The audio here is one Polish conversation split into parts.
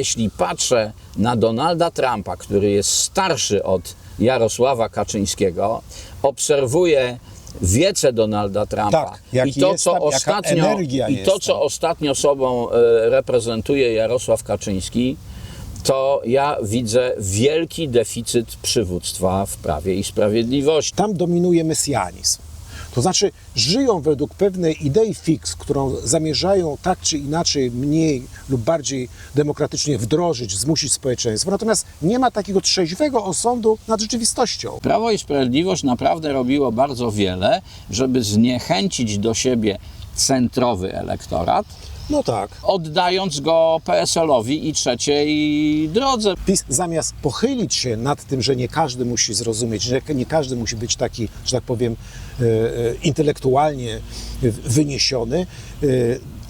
Jeśli patrzę na Donalda Trumpa, który jest starszy od Jarosława Kaczyńskiego, obserwuję wiece Donalda Trumpa Tak, i to, co tam, ostatnio, i to, tam. co ostatnio sobą e, reprezentuje Jarosław Kaczyński, to ja widzę wielki deficyt przywództwa w Prawie i Sprawiedliwości. Tam dominuje mesjanizm. To znaczy, żyją według pewnej idei fix, którą zamierzają tak czy inaczej, mniej lub bardziej demokratycznie wdrożyć, zmusić społeczeństwo. Natomiast nie ma takiego trzeźwego osądu nad rzeczywistością. Prawo i Sprawiedliwość naprawdę robiło bardzo wiele, żeby zniechęcić do siebie centrowy elektorat, No tak. oddając go PSL-owi i trzeciej drodze. PiS zamiast pochylić się nad tym, że nie każdy musi zrozumieć, że nie każdy musi być taki, że tak powiem, e, e, intelektualnie wyniesiony, e,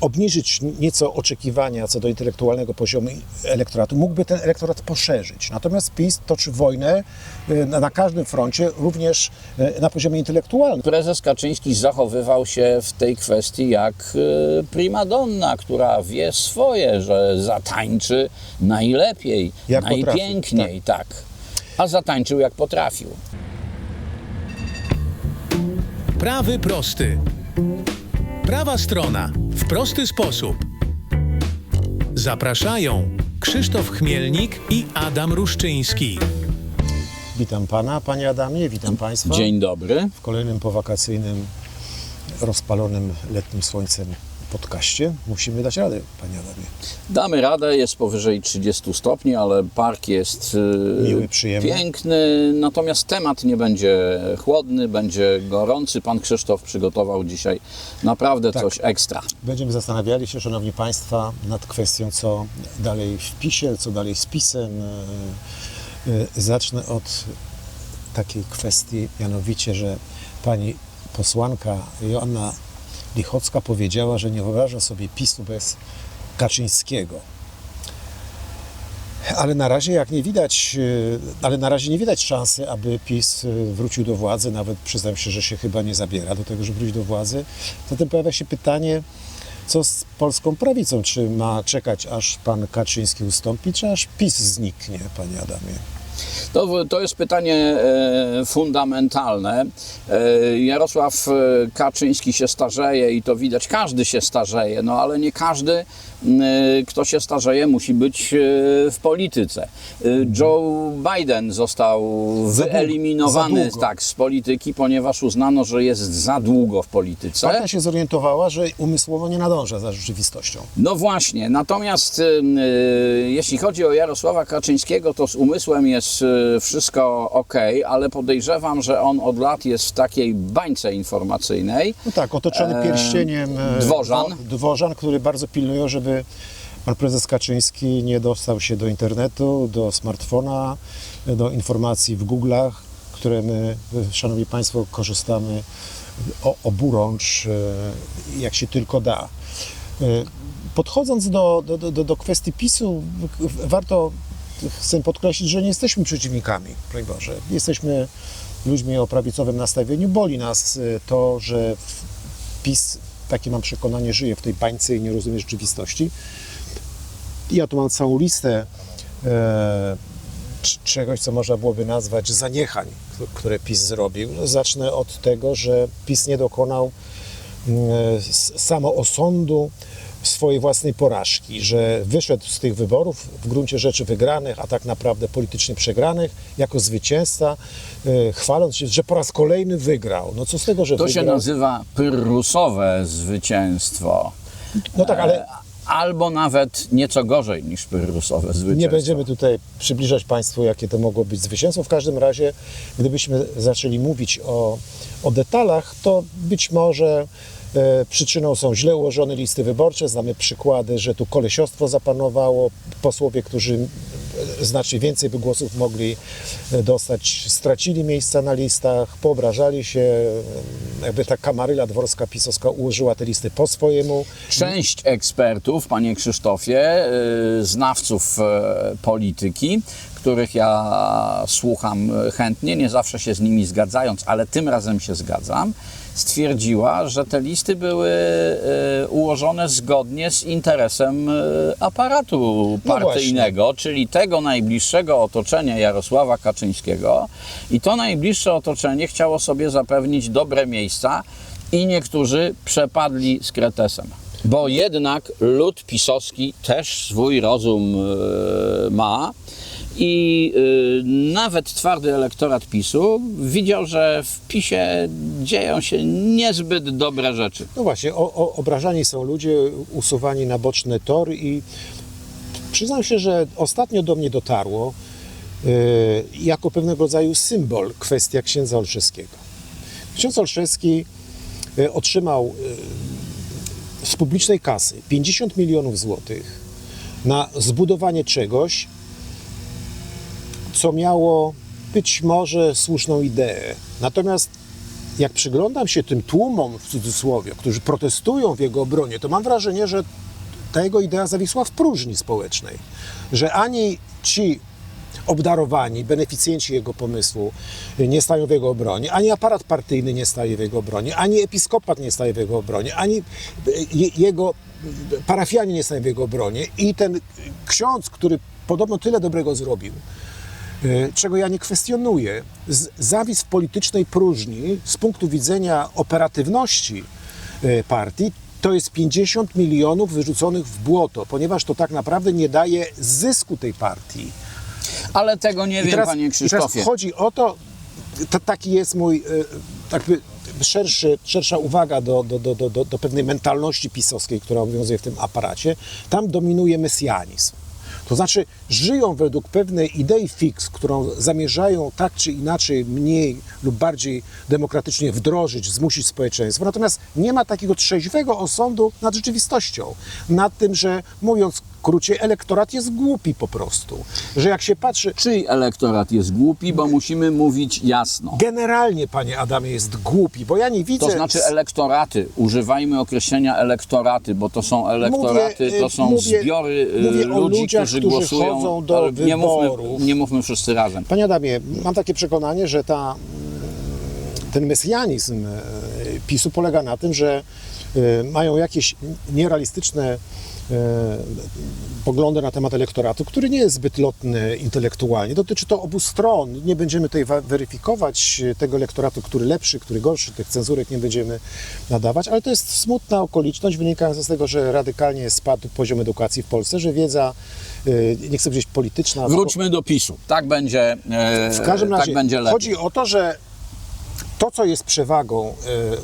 obniżyć nieco oczekiwania co do intelektualnego poziomu elektoratu, mógłby ten elektorat poszerzyć. Natomiast PiS toczy wojnę e, na każdym froncie, również e, na poziomie intelektualnym. Prezes Kaczyński zachowywał się w tej kwestii jak e, primadonna, która wie swoje, że zatańczy najlepiej, Jak potrafi, najpiękniej, tak. A zatańczył jak potrafił. Prawy prosty. Prawa strona w prosty sposób. Zapraszają Krzysztof Chmielnik i Adam Ruszczyński. Witam Pana, Panie Adamie, witam Państwa. Dzień dobry. w kolejnym powakacyjnym, rozpalonym letnim słońcem podcaście. Musimy dać radę, Panie Adamie. Damy radę, jest powyżej 30 stopni, ale park jest e, Miły, przyjemny. piękny, natomiast temat nie będzie chłodny, będzie gorący. Pan Krzysztof przygotował dzisiaj naprawdę Tak. coś ekstra. Będziemy zastanawiali się, Szanowni Państwa, nad kwestią, co dalej w PiSie, co dalej z PiSem. E, e, Zacznę od takiej kwestii, mianowicie, że pani posłanka Joanna Lichocka powiedziała, że nie wyobraża sobie PiSu bez Kaczyńskiego. Ale na razie, jak nie widać, e, ale na razie nie widać szansy, aby PiS e, wrócił do władzy. Nawet przyznam się, że się chyba nie zabiera do tego, żeby wrócić do władzy. Zatem pojawia się pytanie, co z polską prawicą? Czy ma czekać, aż pan Kaczyński ustąpi, czy aż PiS zniknie, panie Adamie? To, to jest pytanie e, fundamentalne. E, Jarosław e, Kaczyński się starzeje i to widać, każdy się starzeje, no ale nie każdy, kto się starzeje, musi być e, w polityce. E, Joe Biden został za wyeliminowany długo. tak, z polityki, ponieważ uznano, że jest za długo w polityce. Partia się zorientowała, że umysłowo nie nadąża za rzeczywistością. No właśnie, natomiast y, y, jeśli chodzi o Jarosława Kaczyńskiego, to z umysłem jest y, wszystko ok, ale podejrzewam, że on od lat jest w takiej bańce informacyjnej. No tak, otoczony pierścieniem e, dworzan. dwo- dworzan, który bardzo pilnują, żeby pan prezes Kaczyński nie dostał się do internetu, do smartfona, do informacji w Google'ach, które my, szanowni państwo, korzystamy oburącz, e, jak się tylko da. E, Podchodząc do, do, do, do kwestii PiSu, warto chcę podkreślić, że nie jesteśmy przeciwnikami, broń Boże. Jesteśmy ludźmi o prawicowym nastawieniu. Boli nas e, to, że PiS, takie mam przekonanie, żyje w tej bańce i nie rozumie rzeczywistości. Ja tu mam całą listę e, czegoś, co można byłoby nazwać zaniechań, które PiS zrobił. No, Zacznę od tego, że PiS nie dokonał mm, s- samoosądu swojej własnej porażki, że wyszedł z tych wyborów w gruncie rzeczy wygranych, a tak naprawdę politycznie przegranych, jako zwycięzca, e, chwaląc się, że po raz kolejny wygrał. No co z tego, że To wygrał? się nazywa pyrrusowe zwycięstwo. No tak, ale E, Albo nawet nieco gorzej niż pyrrusowe zwycięstwo. Nie będziemy tutaj przybliżać Państwu, jakie to mogło być zwycięstwo. W każdym razie, gdybyśmy zaczęli mówić o, o detalach, to być może przyczyną są źle ułożone listy wyborcze. Znamy przykłady, że tu kolesiostwo zapanowało. Posłowie, którzy e, znacznie więcej by głosów mogli e, dostać, stracili miejsca na listach, poobrażali się. e, Jakby ta kamaryla dworska pisowska ułożyła te listy po swojemu. Część ekspertów, panie Krzysztofie, znawców e, polityki, których ja słucham e, chętnie, nie zawsze się z nimi zgadzając, ale tym razem się zgadzam, stwierdziła, że te listy były e, ułożone zgodnie z interesem e, aparatu No partyjnego, czyli tego najbliższego otoczenia Jarosława Kaczyńskiego. I to najbliższe otoczenie chciało sobie zapewnić dobre miejsca i niektórzy przepadli z kretesem. Bo jednak lud pisowski też swój rozum e, ma i e, nawet twardy elektorat PiSu widział, że w PiSie dzieją się niezbyt dobre rzeczy. No właśnie, o, o, obrażani są ludzie, usuwani na boczne tory i przyznam się, że ostatnio do mnie dotarło yy, jako pewnego rodzaju symbol kwestia księdza Olszewskiego. Ksiądz Olszewski yy, otrzymał yy, z publicznej kasy 50 milionów złotych na zbudowanie czegoś, co miało być może słuszną ideę. Natomiast jak przyglądam się tym tłumom w cudzysłowie, którzy protestują w jego obronie, to mam wrażenie, że ta jego idea zawisła w próżni społecznej. Że ani ci obdarowani, beneficjenci jego pomysłu nie stają w jego obronie, ani aparat partyjny nie staje w jego obronie, ani episkopat nie staje w jego obronie, ani je- jego parafianie nie stają w jego obronie i ten ksiądz, który podobno tyle dobrego zrobił, czego ja nie kwestionuję, z- zawisł w politycznej próżni z punktu widzenia operatywności e, partii, to jest 50 milionów wyrzuconych w błoto, ponieważ to tak naprawdę nie daje zysku tej partii. Ale tego nie I wiem, teraz, panie i teraz Krzysztofie. chodzi o to, to taki jest mój e, jakby szerszy, szersza uwaga do, do, do, do, do pewnej mentalności pisowskiej, która obowiązuje w tym aparacie. Tam dominuje mesjanizm. To znaczy, żyją według pewnej idei fix, którą zamierzają tak czy inaczej, mniej lub bardziej demokratycznie wdrożyć, zmusić społeczeństwo. Natomiast nie ma takiego trzeźwego osądu nad rzeczywistością. Nad tym, że mówiąc krócej, elektorat jest głupi po prostu. Że jak się patrzy, Czyj elektorat jest głupi, bo musimy mówić jasno. generalnie, panie Adamie, jest głupi, bo ja nie widzę. To znaczy elektoraty. Używajmy określenia elektoraty, bo to są elektoraty, Mówię, y, to są mówię- zbiory y, mówię ludzi, ludziach, którzy którzy głosują. do nie, mówmy, wyborów. nie mówmy wszyscy razem. Panie Adamie, mam takie przekonanie, że ta, ten mesjanizm e, PiSu polega na tym, że mają jakieś nierealistyczne poglądy na temat elektoratu, który nie jest zbyt lotny intelektualnie. Dotyczy to obu stron. Nie będziemy tutaj wa- weryfikować tego elektoratu, który lepszy, który gorszy, tych cenzurek nie będziemy nadawać, ale to jest smutna okoliczność wynikająca z tego, że radykalnie spadł poziom edukacji w Polsce, że wiedza, e, nie chcę powiedzieć polityczna, Wróćmy do PiSu. Tak będzie, e, w każdym razie tak będzie lepiej. chodzi o to, że to, co jest przewagą e, e,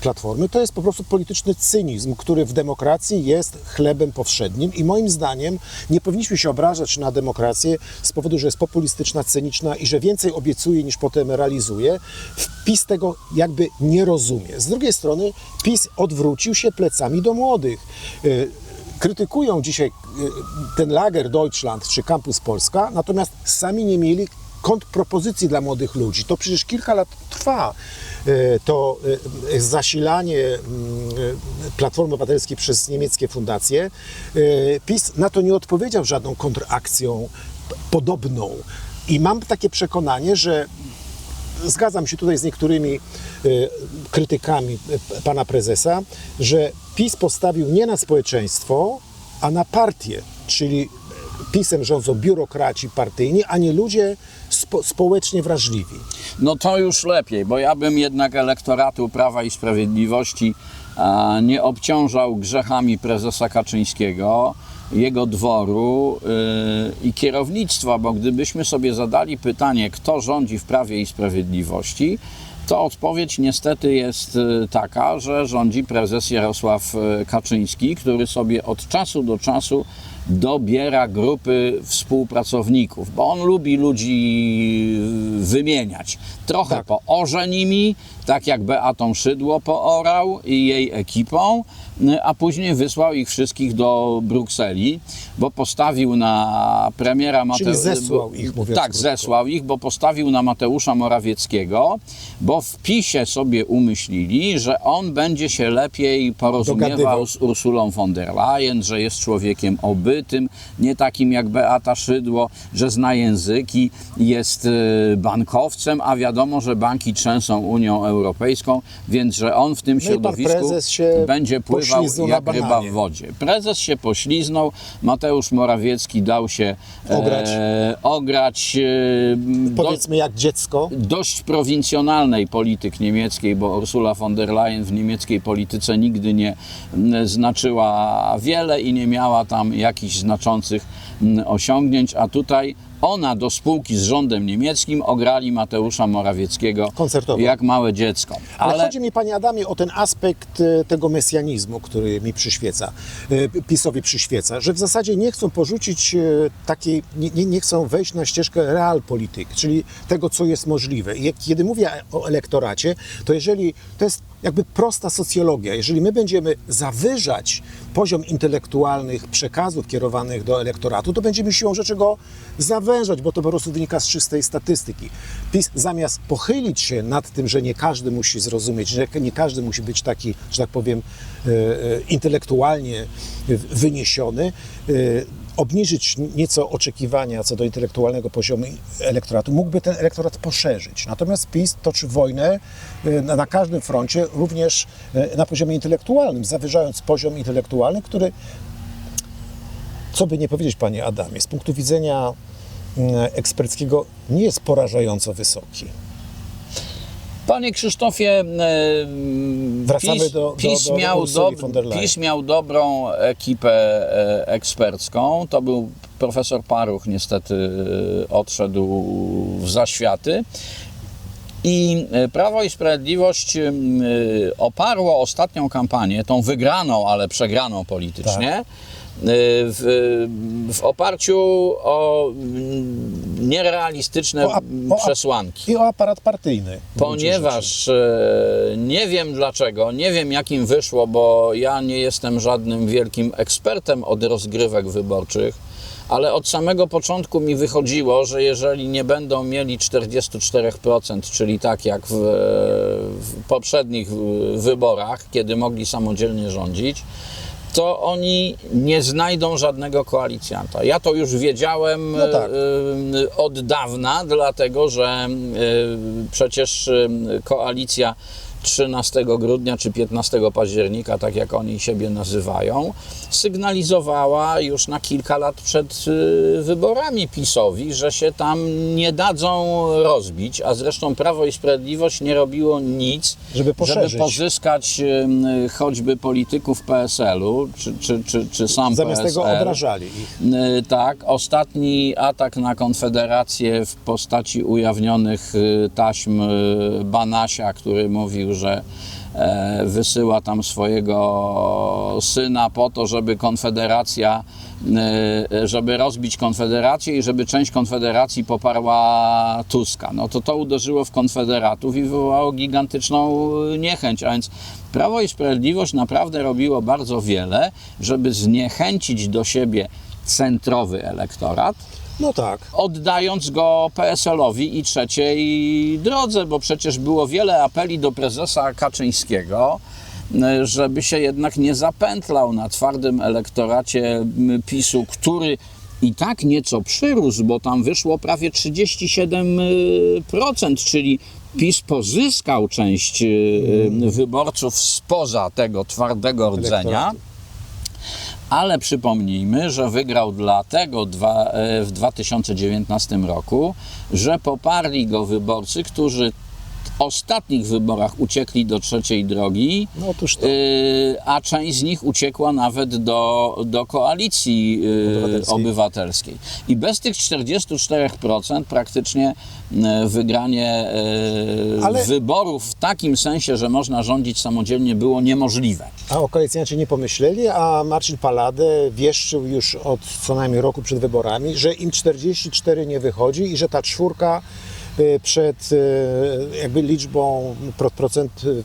Platformy, to jest po prostu polityczny cynizm, który w demokracji jest chlebem powszednim i moim zdaniem nie powinniśmy się obrażać na demokrację z powodu, że jest populistyczna, cyniczna i że więcej obiecuje niż potem realizuje. PiS tego jakby nie rozumie. Z drugiej strony PiS odwrócił się plecami do młodych. E, krytykują dzisiaj e, ten Lager Deutschland czy Campus Polska, natomiast sami nie mieli kontrpropozycji dla młodych ludzi. To przecież kilka lat trwa. e, To e, zasilanie mm, e, Platformy Obywatelskiej przez niemieckie fundacje. PiS na to nie odpowiedział żadną kontrakcją podobną. I mam takie przekonanie, że zgadzam się tutaj z niektórymi krytykami pana prezesa, że PiS postawił nie na społeczeństwo, a na partię, czyli PiSem rządzą biurokraci partyjni, a nie ludzie spo, społecznie wrażliwi. No to już lepiej, bo ja bym jednak elektoratu Prawa i Sprawiedliwości e, nie obciążał grzechami prezesa Kaczyńskiego, jego dworu y, i kierownictwa, bo gdybyśmy sobie zadali pytanie, kto rządzi w Prawie i Sprawiedliwości, to odpowiedź niestety jest y, taka, że rządzi prezes Jarosław y, Kaczyński, który sobie od czasu do czasu dobiera grupy współpracowników, bo on lubi ludzi wymieniać. Trochę Tak. poorze nimi, tak jak Beatą Szydło poorał i jej ekipą, a później wysłał ich wszystkich do Brukseli, bo postawił na premiera Mateusza... zesłał ich, mówiąc Tak, krótko. zesłał ich, bo postawił na Mateusza Morawieckiego, bo w PiSie sobie umyślili, że on będzie się lepiej porozumiewał Dogadywał. z Ursulą von der Leyen, że jest człowiekiem obytym, nie takim jak Beata Szydło, że zna języki, jest y, bankowcem, a wiadomo, że banki trzęsą Unią Europejską, więc że on w tym No środowisku będzie pływał na jak ryba w wodzie. Prezes się pośliznął, Mateusz Morawiecki dał się Ograć. E, ograć e, do, Powiedzmy jak dziecko. dość prowincjonalnej polityk niemieckiej, bo Ursula von der Leyen w niemieckiej polityce nigdy nie znaczyła wiele i nie miała tam jakichś znaczących osiągnięć, a tutaj ona do spółki z rządem niemieckim ograli Mateusza Morawieckiego Koncertowo. jak małe dziecko. Ale, Ale chodzi mi, panie Adamie, o ten aspekt e, tego mesjanizmu, który mi przyświeca, e, PiSowi przyświeca, że w zasadzie nie chcą porzucić e, takiej, nie, nie, nie chcą wejść na ścieżkę realpolitik, czyli tego, co jest możliwe. I jak, kiedy mówię o elektoracie, to jeżeli to jest jakby prosta socjologia, jeżeli my będziemy zawyżać poziom intelektualnych przekazów kierowanych do elektoratu, to będziemy siłą rzeczy go zawężać, bo to po prostu wynika z czystej statystyki. PiS zamiast pochylić się nad tym, że nie każdy musi zrozumieć, że nie każdy musi być taki, że tak powiem, e, e, intelektualnie wyniesiony, e, obniżyć nieco oczekiwania co do intelektualnego poziomu elektoratu, mógłby ten elektorat poszerzyć. Natomiast PiS toczy wojnę e, na, każdym froncie, również e, na poziomie intelektualnym, zawyżając poziom intelektualny, który co by nie powiedzieć, panie Adamie, z punktu widzenia mm, eksperckiego nie jest porażająco wysoki. Panie Krzysztofie, e, Wracamy PiS, do- do- PiS, do miał Leyen. PiS miał dobrą ekipę e, ekspercką. To był profesor Paruch, niestety e, odszedł w zaświaty. I Prawo i Sprawiedliwość oparło ostatnią kampanię, tą wygraną, ale przegraną politycznie, Tak. W, w oparciu o mm, nierealistyczne O o przesłanki. I o aparat partyjny. Ponieważ e, nie wiem dlaczego, nie wiem jakim wyszło, bo ja nie jestem żadnym wielkim ekspertem od rozgrywek wyborczych, ale od samego początku mi wychodziło, że jeżeli nie będą mieli 44%, czyli tak jak w, w poprzednich wyborach, kiedy mogli samodzielnie rządzić, to oni nie znajdą żadnego koalicjanta. Ja to już wiedziałem No tak. y, od dawna, dlatego że y, przecież y, koalicja 13 grudnia czy 15 października, tak jak oni siebie nazywają, sygnalizowała już na kilka lat przed y, wyborami PiSowi, że się tam nie dadzą rozbić, a zresztą Prawo i Sprawiedliwość nie robiło nic, Żeby poszerzyć. pozyskać y, choćby polityków PSL-u, czy, czy, czy, czy sam Zamiast PSL. tego obrażali ich. Y, Tak, ostatni atak na Konfederację w postaci ujawnionych y, taśm Banasia, który mówił, że e, wysyła tam swojego syna po to, żeby Konfederacja, y, żeby rozbić Konfederację i żeby część Konfederacji poparła Tuska. No to to uderzyło w Konfederatów i wywołało gigantyczną niechęć, a więc Prawo i Sprawiedliwość naprawdę robiło bardzo wiele, żeby zniechęcić do siebie centrowy elektorat, No tak. oddając go PSL-owi i trzeciej drodze, bo przecież było wiele apeli do prezesa Kaczyńskiego, żeby się jednak nie zapętlał na twardym elektoracie PiSu, który i tak nieco przyrósł, bo tam wyszło prawie 37%, czyli PiS pozyskał część y, wyborców spoza tego twardego rdzenia. Elektoratu. Ale przypomnijmy, że wygrał dlatego dwa, e, w 2019 roku, że poparli go wyborcy, którzy ostatnich wyborach uciekli do trzeciej drogi, No otóż to. y, a część z nich uciekła nawet do, do koalicji y, Obywatelskiej. obywatelskiej. I bez tych 44% praktycznie y, wygranie Ale- wyborów w takim sensie, że można rządzić samodzielnie było niemożliwe. A o koalicjanci nie pomyśleli, a Marcin Paladę wieszczył już od co najmniej roku przed wyborami, że im 44 nie wychodzi i że ta czwórka przed y, jakby liczbą pro- procent y,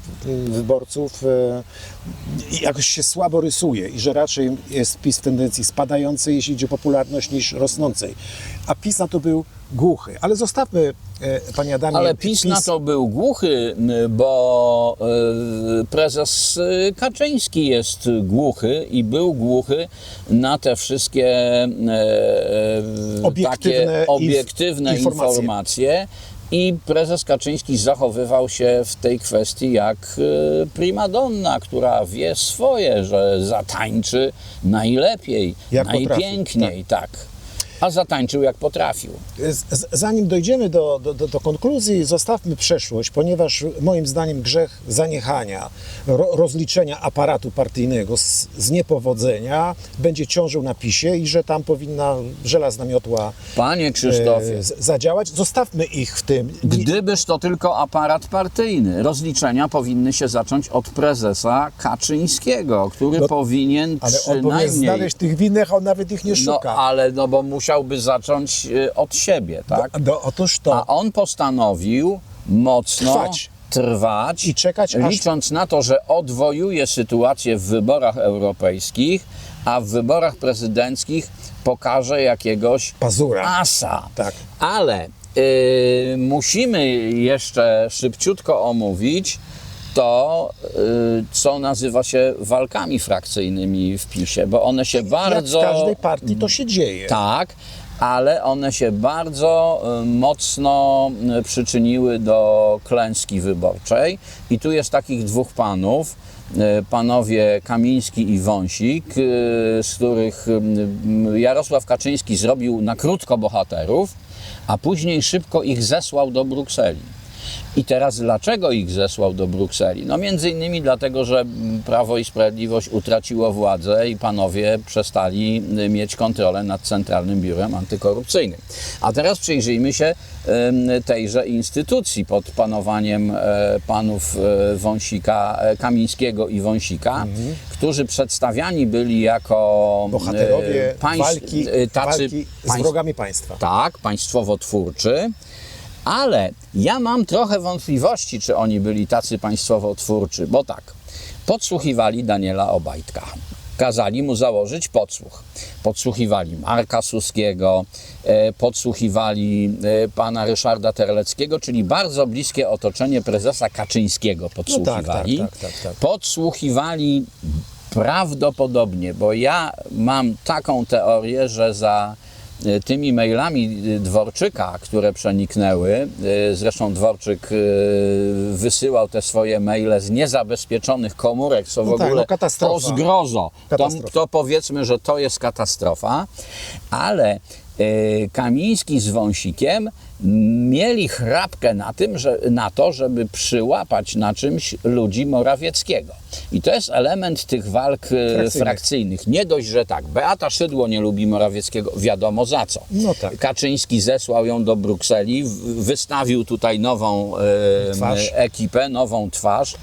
wyborców y, jakoś się słabo rysuje i że raczej jest PiS w tendencji spadającej, jeśli idzie o popularność, niż rosnącej. A PiS na to był głuchy. Ale zostawmy, panie Adamie... Ale PiS na to był głuchy, bo e, prezes e, Kaczyński jest głuchy i był głuchy na te wszystkie e, e, Obiektywne takie inf- obiektywne informacje. informacje. I prezes Kaczyński zachowywał się w tej kwestii jak e, primadonna, która wie swoje, że zatańczy najlepiej, Jak potrafi, najpiękniej, tak. A zatańczył jak potrafił. Z- Zanim dojdziemy do, do, do, konkluzji, zostawmy przeszłość, ponieważ moim zdaniem grzech zaniechania, ro, rozliczenia aparatu partyjnego z, z niepowodzenia będzie ciążył na PiSie i że tam powinna żelazna miotła Panie Krzysztofie, e, zadziałać. Zostawmy ich w tym. Gdybyż to tylko aparat partyjny, rozliczenia powinny się zacząć od prezesa Kaczyńskiego, który No, powinien Ale on powinien przynajmniej. znaleźć tych winnych, a on nawet ich nie no, szuka. ale no bo musiałby zacząć y, od siebie, tak? No, otóż to. A on postanowił mocno Trwać. trwać I czekać, aż- licząc na to, że odwojuje sytuację w wyborach europejskich, a w wyborach prezydenckich pokaże jakiegoś Pazura. asa. Tak. Ale y, musimy jeszcze szybciutko omówić to, y, co nazywa się walkami frakcyjnymi w PiSie, bo one się bardzo... Jak w każdej partii to się dzieje. Tak, ale one się bardzo y, mocno y, przyczyniły do klęski wyborczej. I tu jest takich dwóch panów, panowie Kamiński i Wąsik, z których Jarosław Kaczyński zrobił na krótko bohaterów, a później szybko ich zesłał do Brukseli. I teraz dlaczego ich zesłał do Brukseli? No między innymi dlatego, że Prawo i Sprawiedliwość utraciło władzę i panowie przestali y, mieć kontrolę nad Centralnym Biurem Antykorupcyjnym. A teraz przyjrzyjmy się tejże instytucji pod panowaniem e, panów e, Wąsika, e, Kamińskiego i Wąsika, którzy przedstawiani byli jako Bohaterowie państw- walki, tacy walki z wrogami państwa. tak, państwowo-twórczy, ale ja mam trochę wątpliwości, czy oni byli tacy państwowo-twórczy, bo tak, podsłuchiwali Daniela Obajtka. Kazali mu założyć podsłuch. Podsłuchiwali Marka Suskiego, e, podsłuchiwali e, pana Ryszarda Terleckiego, czyli bardzo bliskie otoczenie prezesa Kaczyńskiego podsłuchiwali. tak, tak, tak, tak. Podsłuchiwali prawdopodobnie, bo ja mam taką teorię, że za tymi mailami e, Dworczyka, które przeniknęły, e, zresztą Dworczyk e, wysyłał te swoje maile z niezabezpieczonych komórek, co w No tak, ogóle no to zgrozo. To, to powiedzmy, że to jest katastrofa, ale e, Kamiński z Wąsikiem mieli chrapkę na tym, że, na to, żeby przyłapać na czymś ludzi Morawieckiego. I to jest element tych walk e, Frakcyjnych. frakcyjnych. Nie dość, że tak, Beata Szydło nie lubi Morawieckiego, wiadomo za co. No tak. Kaczyński zesłał ją do Brukseli, wystawił tutaj nową e, ekipę, nową twarz.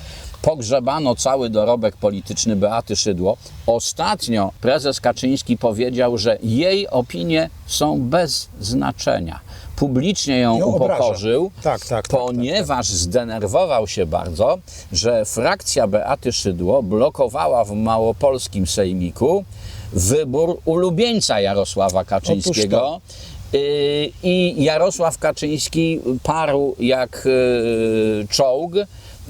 Pogrzebano cały dorobek polityczny Beaty Szydło. Ostatnio prezes Kaczyński powiedział, że jej opinie są bez znaczenia. Publicznie ją upokorzył, Tak, tak, tak, tak, ponieważ zdenerwował się bardzo, że frakcja Beaty Szydło blokowała w małopolskim sejmiku wybór ulubieńca Jarosława Kaczyńskiego. Y, I Jarosław Kaczyński parł jak y, czołg.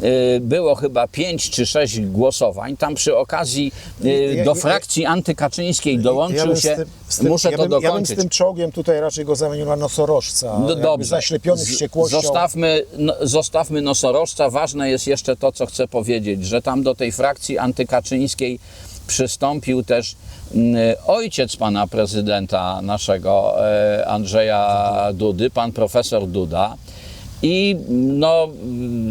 Y, Było chyba pięć czy sześć głosowań. Tam przy okazji y, Ja- do ja- frakcji antykaczyńskiej dołączył z się. tym- z tym- muszę ja to bym, Ja bym dokończyć. z tym czołgiem tutaj raczej go zamienił na nosorożca. No dobrze. Zaślepiony wściekłością. Zostawmy, no, zostawmy nosorożca. Ważne jest jeszcze to, co chcę powiedzieć, że tam do tej frakcji antykaczyńskiej przystąpił też mm, ojciec pana prezydenta naszego, e, Andrzeja Dudy, pan profesor Duda. I no,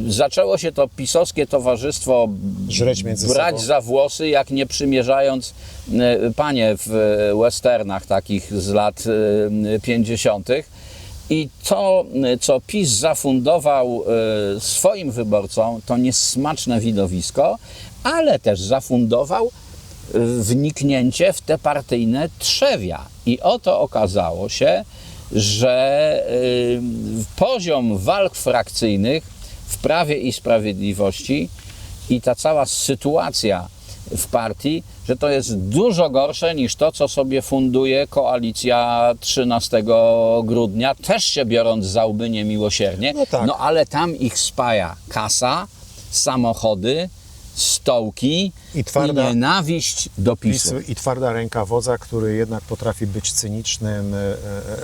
zaczęło się to pisowskie towarzystwo Żreć między brać sobą. za włosy, jak nie przymierzając e, panie w e, westernach takich z lat e, 50. I to, e, co PiS zafundował e, swoim wyborcom, to niesmaczne widowisko, ale też zafundował e, wniknięcie w te partyjne trzewia. I oto okazało się, że y, poziom walk frakcyjnych w Prawie i Sprawiedliwości i ta cała sytuacja w partii, że to jest dużo gorsze niż to, co sobie funduje koalicja 13 grudnia, też się biorąc za łby niemiłosiernie. No tak. no ale tam ich spaja kasa, samochody, stołki I twarda- nienawiść do PiSu. I twarda ręka wodza, który jednak potrafi być cynicznym, e, e,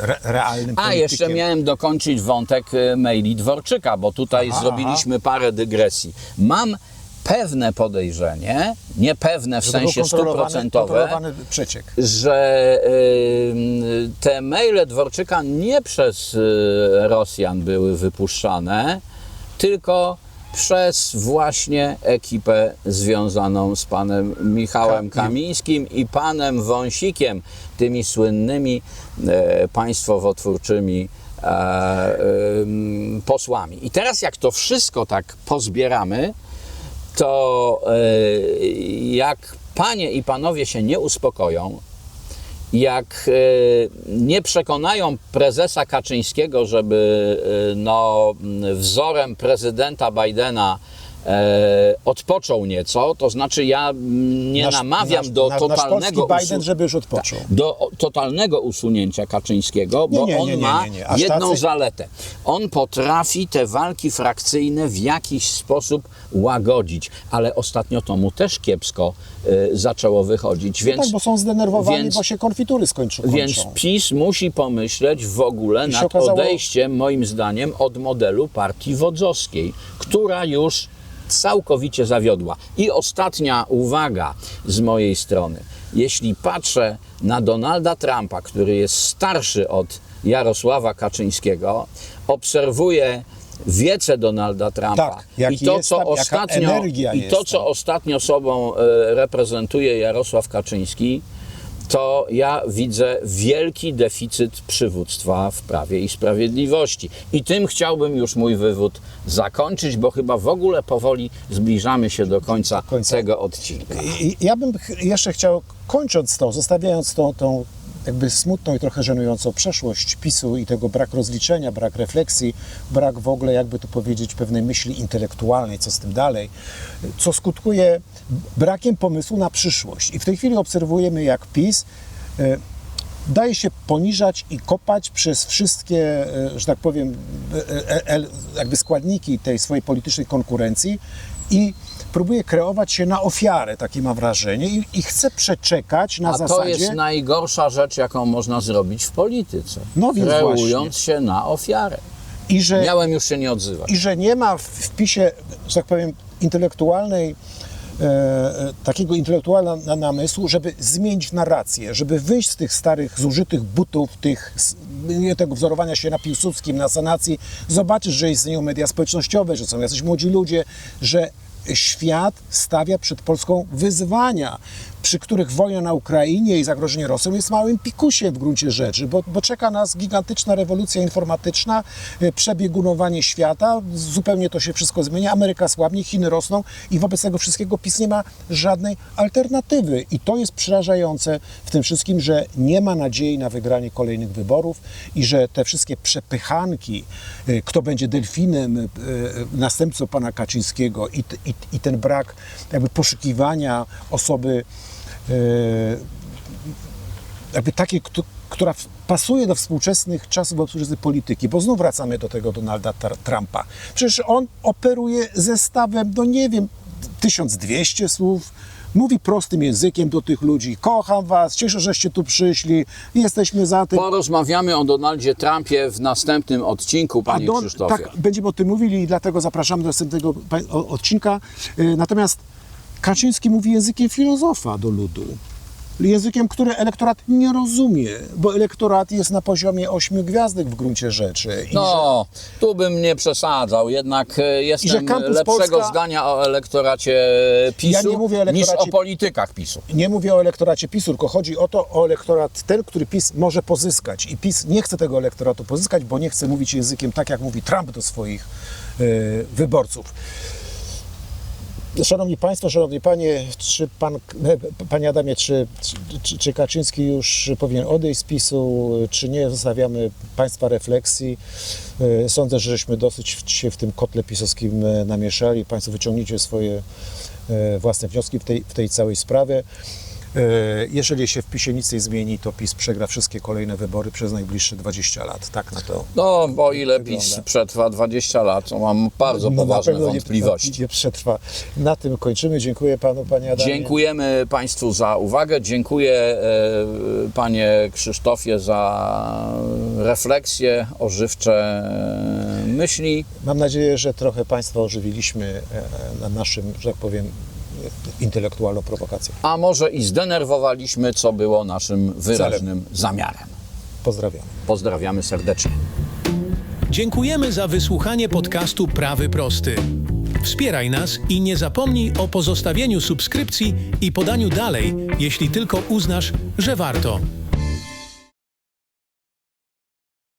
re, realnym A politykiem. jeszcze miałem dokończyć wątek e, maili Dworczyka, bo tutaj Aha, zrobiliśmy parę dygresji. Mam pewne podejrzenie, niepewne w Że sensie stuprocentowe, że y, te maile Dworczyka nie przez y, Rosjan były wypuszczane, tylko przez właśnie ekipę związaną z panem Michałem Ka- Kamińskim i panem Wąsikiem, tymi słynnymi e, państwowotwórczymi e, ym, posłami. I teraz jak to wszystko tak pozbieramy, to e, jak panie i panowie się nie uspokoją, jak e, nie przekonają prezesa Kaczyńskiego, żeby e, no, m, wzorem prezydenta Bidena e, odpoczął nieco, to znaczy ja m, nie Nasz- namawiam nasz- do nasz totalnego polski Biden, żeby już odpoczął. do totalnego usunięcia Kaczyńskiego, bo nie, on nie, ma nie. Aż jedną tacy- zaletę. On potrafi te walki frakcyjne w jakiś sposób łagodzić, ale ostatnio to mu też kiepsko y, zaczęło wychodzić, więc, no tak, bo są zdenerwowani, więc- bo się konfitury skończą. więc. PiS musi pomyśleć w ogóle I nad okazało- odejściem, moim zdaniem, od modelu partii wodzowskiej, która już całkowicie zawiodła. I ostatnia uwaga z mojej strony. Jeśli patrzę na Donalda Trumpa, który jest starszy od Jarosława Kaczyńskiego, obserwuję wiece Donalda Trumpa Tak, i to, co tam, ostatnio i to, co tam. ostatnio sobą e, reprezentuje Jarosław Kaczyński, to ja widzę wielki deficyt przywództwa w Prawie i Sprawiedliwości. I tym chciałbym już mój wywód zakończyć, bo chyba w ogóle powoli zbliżamy się do końca, końca. tego odcinka. I ja bym jeszcze chciał, kończąc to, zostawiając tą, tą jakby smutną i trochę żenującą przeszłość PiSu i tego brak rozliczenia, brak refleksji, brak w ogóle, jakby to powiedzieć, pewnej myśli intelektualnej, co z tym dalej, co skutkuje brakiem pomysłu na przyszłość. I w tej chwili obserwujemy, jak PiS e, daje się poniżać i kopać przez wszystkie, e, że tak powiem, e, jakby składniki tej swojej politycznej konkurencji i próbuje kreować się na ofiarę, takie mam wrażenie, i, i chce przeczekać na A zasadzie... to jest najgorsza rzecz, jaką można zrobić w polityce. No więc kreując się na ofiarę. I że, Miałem już się nie odzywać. I że nie ma w wpisie, że tak powiem, intelektualnej, e, e, takiego intelektualnego namysłu, żeby zmienić narrację, żeby wyjść z tych starych, zużytych butów, tych, tego wzorowania się na Piłsudskim, na sanacji, zobaczyć, że istnieją media społecznościowe, że są jacyś młodzi ludzie, że świat stawia przed Polską wyzwania, przy których wojna na Ukrainie i zagrożenie Rosją jest małym pikusiem w gruncie rzeczy, bo, bo czeka nas gigantyczna rewolucja informatyczna, e, przebiegunowanie świata, zupełnie to się wszystko zmienia, Ameryka słabnie, Chiny rosną i wobec tego wszystkiego PiS nie ma żadnej alternatywy. I to jest przerażające w tym wszystkim, że nie ma nadziei na wygranie kolejnych wyborów i że te wszystkie przepychanki, e, kto będzie delfinem, e, następcą pana Kaczyńskiego i, i, i ten brak jakby poszukiwania osoby jakby takiej, która pasuje do współczesnych czasów, współczesnej polityki, bo znów wracamy do tego Donalda Trumpa. Przecież on operuje zestawem, no nie wiem, 1200 słów, mówi prostym językiem do tych ludzi, kocham was, cieszę, żeście tu przyszli, jesteśmy za tym. Porozmawiamy o Donaldzie Trumpie w następnym odcinku, panie Don- Krzysztofie. Tak, będziemy o tym mówili i dlatego zapraszamy do następnego odcinka. Y, Natomiast Kaczyński mówi językiem filozofa do ludu. Językiem, który elektorat nie rozumie, bo elektorat jest na poziomie ośmiu gwiazdek w gruncie rzeczy. I No, tu bym nie przesadzał, jednak e, jestem lepszego Polska- zdania o elektoracie PiSu Ja nie mówię o niż elektoracie- o politykach PiSu. że nie mówię o elektoracie PiSu, tylko chodzi o to, o elektorat ten, który PiS może pozyskać. I PiS nie chce tego elektoratu pozyskać, bo nie chce mówić językiem tak, jak mówi Trump do swoich y, wyborców. Szanowni Państwo, Szanowni Panie, czy pan, Panie Adamie, czy, czy, czy Kaczyński już powinien odejść z PiSu, czy nie? Zostawiamy Państwa refleksji. E, Sądzę, że żeśmy dosyć się w tym kotle pisowskim e, namieszali. Państwo wyciągniecie swoje e, własne wnioski w tej, w tej całej sprawie. E, Jeżeli się w PiSie nic nie zmieni, to PiS przegra wszystkie kolejne wybory przez najbliższe 20 lat. Tak na to. No, bo ile Wygląda. PiS przetrwa 20 lat, to mam bardzo No, poważne pewno nie- wątpliwości. Nie przetrwa. Na tym kończymy. Dziękuję Panu, Panie Adamie. Dziękujemy Państwu za uwagę. Dziękuję e, Panie Krzysztofie za refleksje, ożywcze e, myśli. Mam nadzieję, że trochę Państwa ożywiliśmy na naszym, że tak powiem, intelektualną prowokacją. A może i zdenerwowaliśmy, co było naszym wyraźnym zamiarem. Pozdrawiam. Pozdrawiamy serdecznie. Dziękujemy za wysłuchanie podcastu Prawy Prosty. Wspieraj nas i nie zapomnij o pozostawieniu subskrypcji i podaniu dalej, jeśli tylko uznasz, że warto.